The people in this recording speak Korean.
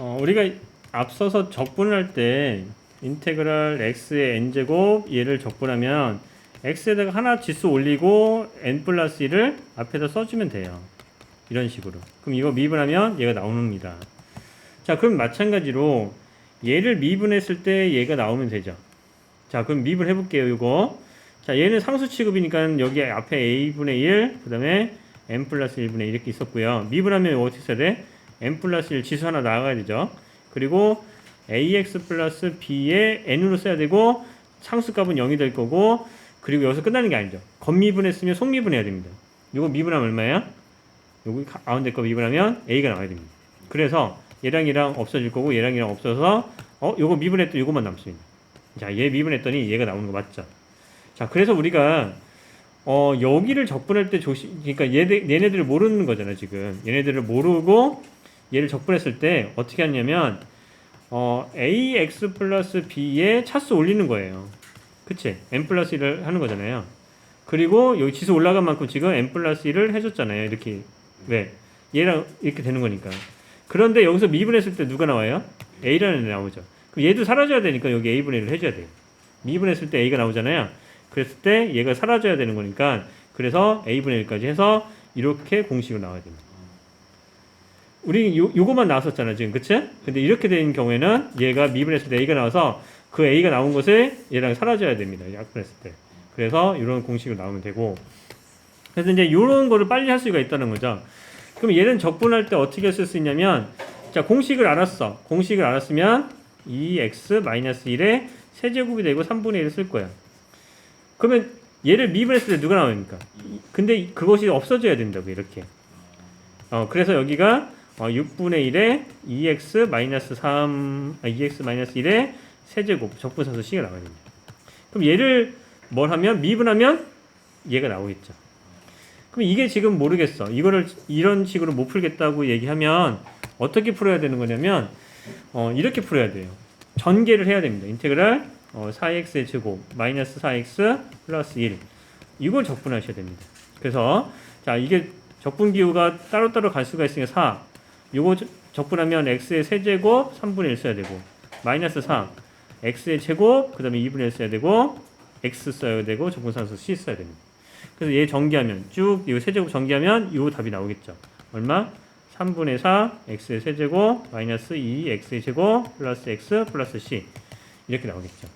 어, 우리가 앞서서 적분할 때 인테그랄 x의 n제곱 얘를 적분하면 x에다가 하나 지수 올리고 n 플러스 1을 앞에다 써주면 돼요. 이런 식으로. 그럼 이거 미분하면 얘가 나옵니다. 자, 그럼 마찬가지로 얘를 미분했을 때 얘가 나오면 되죠. 자, 그럼 미분 해 볼게요, 이거. 자, 얘는 상수 취급이니까 여기 앞에 a분의 1, 그 다음에 n 플러스 1분의 1 이렇게 있었고요. 미분하면 어떻게 써야 돼? N 플러스 1 지수 하나 나가야 되죠. 그리고 ax 플러스 b에 n으로 써야 되고 상수값은 0이 될 거고 그리고 여기서 끝나는 게 아니죠. 겉미분했으면 속미분해야 됩니다. 이거 미분하면 얼마야? 가- 가운데 거 미분하면 a가 나와야 됩니다. 그래서 얘랑 얘랑 없어질 거고 얘랑 얘랑 없어서 어 요거 미분했더니 요것만 남습니다. 자, 얘 미분했더니 얘가 나오는 거 맞죠? 자, 그래서 우리가 어 여기를 적분할 때 조심 그러니까 얘네 얘네들을 모르는 거잖아, 지금. 얘네들을 모르고 얘를 적분했을 때 어떻게 하냐면 어 ax 플러스 b에 차수 올리는 거예요. 그치? n 플러스 1을 하는 거잖아요. 그리고 여기 지수 올라간 만큼 지금 n 플러스 1을 해줬잖아요. 이렇게 왜? 얘랑 이렇게 되는 거니까. 그런데 여기서 미분했을 때 누가 나와요? a라는 애 나오죠. 그럼 얘도 사라져야 되니까 여기 a분의 1을 해줘야 돼요. 미분했을 때 a가 나오잖아요. 그랬을 때 얘가 사라져야 되는 거니까 그래서 a분의 1까지 해서 이렇게 공식으로 나와야 됩니다. 우리 요, 요거만 나왔었잖아 지금 그치? 근데 이렇게 된 경우에는 얘가 미분했을 때 a가 나와서 그 a가 나온 것을 얘랑 사라져야 됩니다. 약분했을 때. 그래서 이런 공식으로 나오면 되고 그래서 이제 이런 거를 빨리 할 수가 있다는 거죠. 그럼 얘는 적분할 때 어떻게 쓸 수 있냐면 자 공식을 알았어. 공식을 알았으면 2x 1의 세제곱이 되고 3분의 1을 쓸 거야. 그러면 얘를 미분했을 때 누가 나옵니까? 근데 그것이 없어져야 된다고 이렇게. 어 그래서 여기가 어, 6분의 1에 2x 3 아, 2x 1의 세제곱 적분사수 C가 나와야 됩니다. 그럼 얘를 뭘 하면 미분하면 얘가 나오겠죠. 그럼 이게 지금 모르겠어. 이거를 이런 식으로 못 풀겠다고 얘기하면 어떻게 풀어야 되는 거냐면 어, 이렇게 풀어야 돼요. 전개를 해야 됩니다. 인테그랄 어, 4x의 제곱 마이너스 4x 플러스 1 이걸 적분하셔야 됩니다. 그래서 자 이게 적분 기호가 따로따로 갈 수가 있으니까 4 저- 적분하면 x의 세제곱 3분의 1 써야 되고 마이너스 4 x의 제곱 그 다음에 2분의 1 써야 되고 x 써야 되고 적분산수 c 써야 됩니다. 그래서 얘 전개하면 쭉 이거 세제곱 전개하면 이 답이 나오겠죠. 얼마? 3분의 4 x의 세제곱 마이너스 2 x의 제곱 플러스 x 플러스 c 이렇게 나오겠죠.